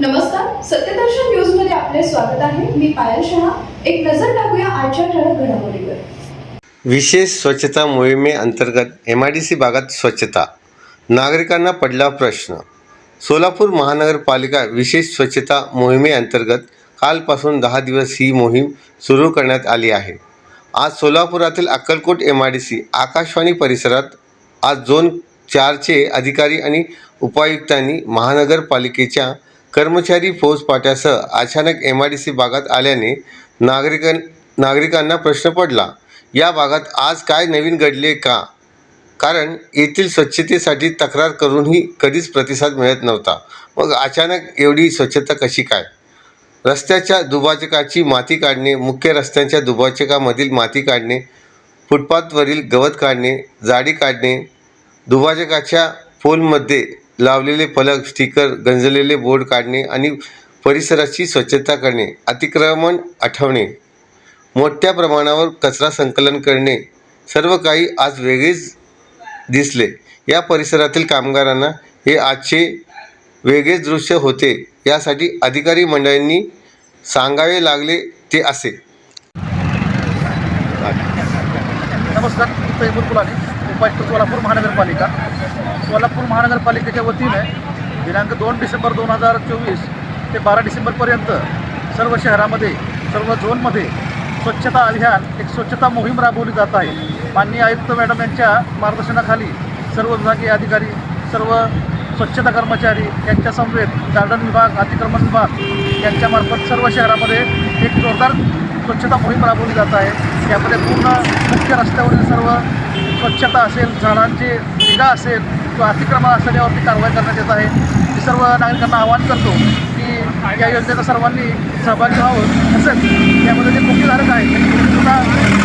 नमस्कार सत्यदर्शन न्यूजमध्ये आपले स्वागत आहे. मी पायल शहा. एक नजर टाकूया आजच्या ठळक घडामोडीवर. विशेष स्वच्छता मोहिमेअंतर्गत एम आय डी सी भागात स्वच्छता. नागरिकांना पडला प्रश्न. सोलापूर महानगरपालिका विशेष स्वच्छता मोहिमेअंतर्गत कालपासून दहा दिवस ही मोहीम सुरू करण्यात आली आहे. आज सोलापुरातील Akkalkot M I D C Akashvani परिसरात आज झोन चारचे अधिकारी आणि उपायुक्तांनी महानगरपालिकेच्या कर्मचारी फौजफाट्यासह अचानक एम आय डी सी भागात आल्याने नागरिकां नागरिकांना प्रश्न पडला या भागात आज काय नवीन घडले का? कारण येथील स्वच्छतेसाठी तक्रार करूनही कधीच प्रतिसाद मिळत नव्हता. मग अचानक एवढी स्वच्छता कशी काय? रस्त्याच्या दुभाजकाची माती काढणे मुख्य रस्त्यांच्या दुभाजकामधील माती काढणे फुटपाथवरील गवत काढणे जाडी काढणे दुभाजकाच्या पोलमध्ये लावलेले फलक स्टिकर गंजलेले बोर्ड काढणे आणि परिसराची स्वच्छता करणे अतिक्रमण आठवणे मोठ्या प्रमाणावर कचरा संकलन करणे सर्व काही आज वेगळेच दिसले. या परिसरातील कामगारांना हे आजचे वेगळेच दृश्य होते यासाठी अधिकारी मंडळींनी सांगावे लागले ते असे. नमस्कार उपायुक्त सोलापूर महानगरपालिका. सोलापूर महानगरपालिकेच्या वतीने दिनांक दोन डिसेंबर दोन हजार चोवीस ते बारा डिसेंबरपर्यंत सर्व शहरामध्ये सर्व झोनमध्ये स्वच्छता अभियान एक स्वच्छता मोहीम राबवली जात आहे. माननीय आयुक्त मॅडम यांच्या मार्गदर्शनाखाली सर्व विभागीय अधिकारी सर्व स्वच्छता कर्मचारी यांच्या समवेत गार्डन विभाग अतिक्रमण विभाग यांच्यामार्फत सर्व शहरामध्ये एक जोरदार स्वच्छता मोहीम राबवली जात आहे. यामध्ये पूर्ण मुख्य रस्त्यावरील सर्व स्वच्छता असेल झाडांची निगा असेल किंवा अतिक्रमण असेल यावरती कारवाई करण्यात येत आहे. मी सर्व नागरिकांना आवाहन करतो की या योजनेचा सर्वांनी सहभागी व्हावं. तसंच यामध्ये जे मुख्यधारक आहेत त्यांनी सुद्धा